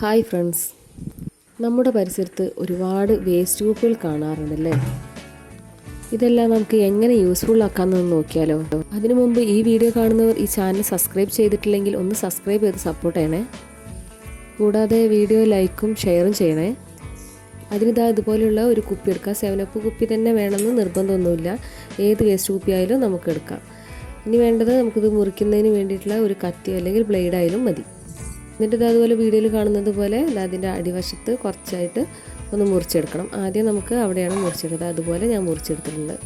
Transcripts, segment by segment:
Hi friends. നമ്മുടെ പരിസരത്ത് ഒരുപാട് വേസ്റ്റ് കുപ്പികൾ കാണാറുണ്ടല്ലേ? ഇതെല്ലാം നമുക്ക് എങ്ങനെ യൂസ്ഫുൾ ആക്കാമെന്ന് നോക്കിയാലോ? അതിനു മുമ്പ് ഈ വീഡിയോ കാണുന്നവർ ഈ ചാനൽ സബ്സ്ക്രൈബ് ചെയ്തിട്ടില്ലെങ്കിൽ ഒന്ന് സബ്സ്ക്രൈബ് ചെയ്ത് സപ്പോർട്ട് ചെയ്യണേ. കൂടാതെ വീഡിയോ ലൈക്കും ഷെയറും ചെയ്യണേ. അതിനിതാ ഇതുപോലെയുള്ള ഒരു കുപ്പി എടുക്കാം. സെവനപ്പ് കുപ്പി തന്നെ വേണമെന്ന് നിർബന്ധമൊന്നുമില്ല. ഏത് വേസ്റ്റ് കുപ്പി ആയാലും നമുക്ക് എടുക്കാം. ഇനി വേണ്ടത് നമുക്കിത് മുറിക്കുന്നതിന് വേണ്ടിയിട്ടുള്ള ഒരു കത്തി അല്ലെങ്കിൽ ബ്ലേഡായാലും മതി. എന്നിട്ട് ഇത് അതുപോലെ വീഡിയോയിൽ കാണുന്നത് പോലെ അതിന്റെ അടിവശത്ത് കുറച്ചായിട്ട് ഒന്ന് മുറിച്ചെടുക്കണം. ആദ്യം നമുക്ക് അവിടെയാണ് മുറിച്ചെടുത്തത് അതുപോലെ ഞാൻ മുറിച്ചെടുത്തിട്ടുണ്ട്.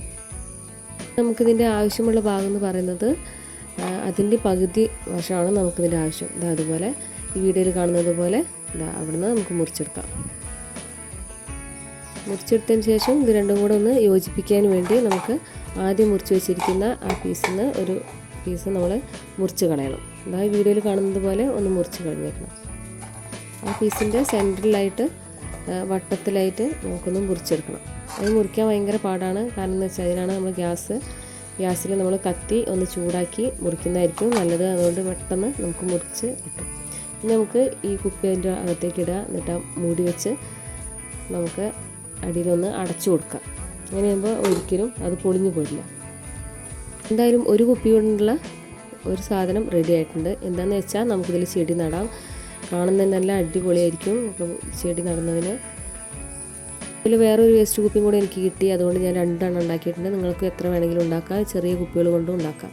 നമുക്കിതിന്റെ ആവശ്യമുള്ള ഭാഗം എന്ന് പറയുന്നത് അതിന്റെ പകുതി വശമാണ് നമുക്കിതിന്റെ ആവശ്യം. ഇതാ അതുപോലെ ഈ വീഡിയോയിൽ കാണുന്നത് പോലെ ഇതാ അവിടുന്ന് നമുക്ക് മുറിച്ചെടുക്കാം. മുറിച്ചെടുത്തതിന് ശേഷം ഇത് രണ്ടും കൂടെ ഒന്ന് യോജിപ്പിക്കാൻ വേണ്ടി നമുക്ക് ആദ്യം മുറിച്ച് വെച്ചിരിക്കുന്ന ആ പീസിൽ നിന്ന് ഒരു പീസ് നമ്മൾ മുറിച്ച് കളയണം. ഇതാ ഈ വീഡിയോയിൽ കാണുന്നത് പോലെ ഒന്ന് മുറിച്ച് കളഞ്ഞേക്കണം. ആ പീസിന്റെ സെന്ററിലായിട്ട് വട്ടത്തിലായിട്ട് നമുക്കൊന്ന് മുറിച്ചെടുക്കണം. അത് മുറിക്കാൻ ഭയങ്കര പാടാണ്. കാരണം എന്ന് വെച്ചാൽ അതിനാണ് നമ്മൾ ഗ്യാസ് ഗ്യാസിൽ നമ്മൾ കത്തി ഒന്ന് ചൂടാക്കി മുറിക്കുന്നതായിരിക്കും നല്ലത്. അതുകൊണ്ട് പെട്ടെന്ന് നമുക്ക് മുറിച്ച് കിട്ടും. ഇനി നമുക്ക് ഈ കുപ്പേന്റെ അകത്തേക്ക് ഇടുക. എന്നിട്ട് മൂടി വെച്ച് നമുക്ക് അടിയിലൊന്ന് അടച്ചു കൊടുക്കാം. അങ്ങനെ ചെയ്യുമ്പോൾ ഒരിക്കലും അത് പൊളിഞ്ഞു പോരില്ല. എന്തായാലും ഒരു കുപ്പി കൊണ്ടുള്ള ഒരു സാധനം റെഡി ആയിട്ടുണ്ട്. എന്താണെന്ന് വെച്ചാൽ നമുക്കിതിൽ ചെടി നടാം. കാണുന്നതിന് നല്ല അടിപൊളിയായിരിക്കും. അപ്പം ചെടി നടുന്നതിന്. ഇതിൽ വേറൊരു വേസ്റ്റ് കുപ്പിയും കൂടെ എനിക്ക് കിട്ടി. അതുകൊണ്ട് ഞാൻ രണ്ടെണ്ണം ഉണ്ടാക്കിയിട്ടുണ്ട്. നിങ്ങൾക്ക് എത്ര വേണമെങ്കിലും ഉണ്ടാക്കാം. ചെറിയ കുപ്പികൾ കൊണ്ടും ഉണ്ടാക്കാം.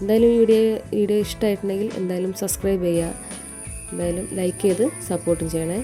എന്തായാലും ഈ വീഡിയോ വീഡിയോ ഇഷ്ടമായിട്ടുണ്ടെങ്കിൽ എന്തായാലും സബ്സ്ക്രൈബ് ചെയ്യുക. എന്തായാലും ലൈക്ക് ചെയ്ത് സപ്പോർട്ടും ചെയ്യണേ.